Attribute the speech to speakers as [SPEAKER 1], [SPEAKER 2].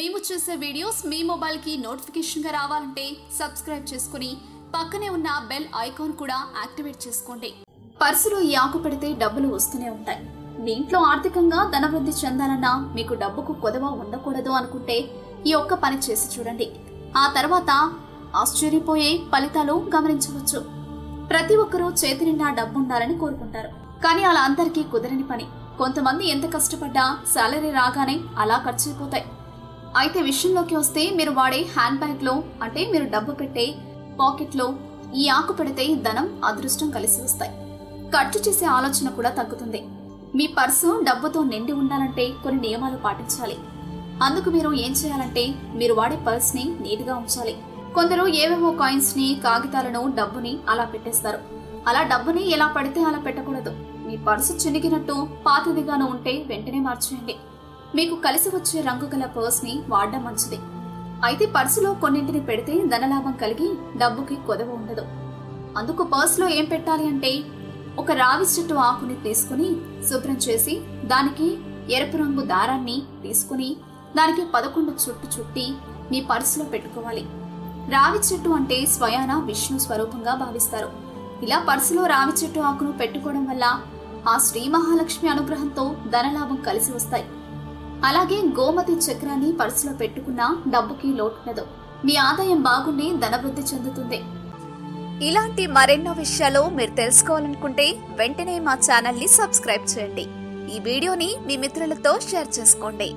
[SPEAKER 1] మేము చేసే వీడియోస్ మీ మొబైల్కి నోటిఫికేషన్గా రావాలంటే సబ్స్క్రైబ్ చేసుకుని పక్కనే ఉన్న బెల్ ఐకాన్ కూడా యాక్టివేట్ చేసుకోండి. పర్సులో ఈ ఆకు పెడితే డబ్బులు వస్తూనే ఉంటాయి. మీ ఇంట్లో ఆర్థికంగా ధనవృద్ధి చెందాలన్నా మీకు డబ్బుకు కొదవ ఉండకూడదు అనుకుంటే ఈ ఒక్క పని చేసి చూడండి. ఆ తర్వాత ఆశ్చర్యపోయే ఫలితాలు గమనించవచ్చు. ప్రతి ఒక్కరూ చేతి నిండా డబ్బు ఉండాలని కోరుకుంటారు. కానీ అలా అందరికీ కుదరని పని. కొంతమంది ఎంత కష్టపడ్డా శాలరీ రాగానే అలా ఖర్చు అయిపోతాయి. అయితే విషయంలోకి వస్తే మీరు వాడే హ్యాండ్ బ్యాగ్లో అంటే మీరు డబ్బు పెట్టే పాకెట్లో ఈ ఆకు పెడితే ధనం అదృష్టం కలిసి వస్తాయి. ఖర్చు చేసే ఆలోచన కూడా తగ్గుతుంది. మీ పర్సు డబ్బుతో నిండి ఉండాలంటే కొన్ని నియమాలు పాటించాలి. అందుకు మీరు ఏం చేయాలంటే మీరు వాడే పర్స్ని నీట్గా ఉంచాలి. కొందరు ఏవేవో కాయిన్స్ని కాగితాలను డబ్బుని అలా పెట్టేస్తారు. అలా డబ్బుని ఎలా పడితే అలా పెట్టకూడదు. మీ పర్సు చినిగినట్టు పాతదిగాను ఉంటే వెంటనే మార్చేయండి. మీకు కలిసి వచ్చే రంగు గల పర్స్ని వాడడం మంచిది. అయితే పర్సులో కొన్నింటిని పెడితే ధనలాభం కలిగి డబ్బుకి కొదవ ఉండదు. అందుకు పర్సులో ఏం పెట్టాలి అంటే ఒక రావి చెట్టు ఆకుని తీసుకుని శుభ్రం చేసి దానికి ఎరుపు రంగు దారాన్ని తీసుకుని దానికి పదకొండు చుట్టు చుట్టి మీ పర్సులో పెట్టుకోవాలి. రావి చెట్టు అంటే స్వయాన విష్ణు స్వరూపంగా భావిస్తారు. ఇలా పర్సులో రావి చెట్టు ఆకును పెట్టుకోవడం వల్ల ఆ శ్రీ మహాలక్ష్మి అనుగ్రహంతో ధనలాభం కలిసి వస్తాయి. అలాగే గోమతి చక్రాన్ని పర్సులో పెట్టుకున్న డబ్బుకి లోటునదు మీ ఆదాయం బాగుండి ధనవృద్ధి చెందుతుంది.
[SPEAKER 2] ఇలాంటి మరెన్నో విషయాలు మీరు తెలుసుకోవాలనుకుంటే వెంటనే మా ఛానల్ని సబ్స్క్రైబ్ చేయండి. ఈ వీడియోని మీ మిత్రులతో షేర్ చేసుకోండి.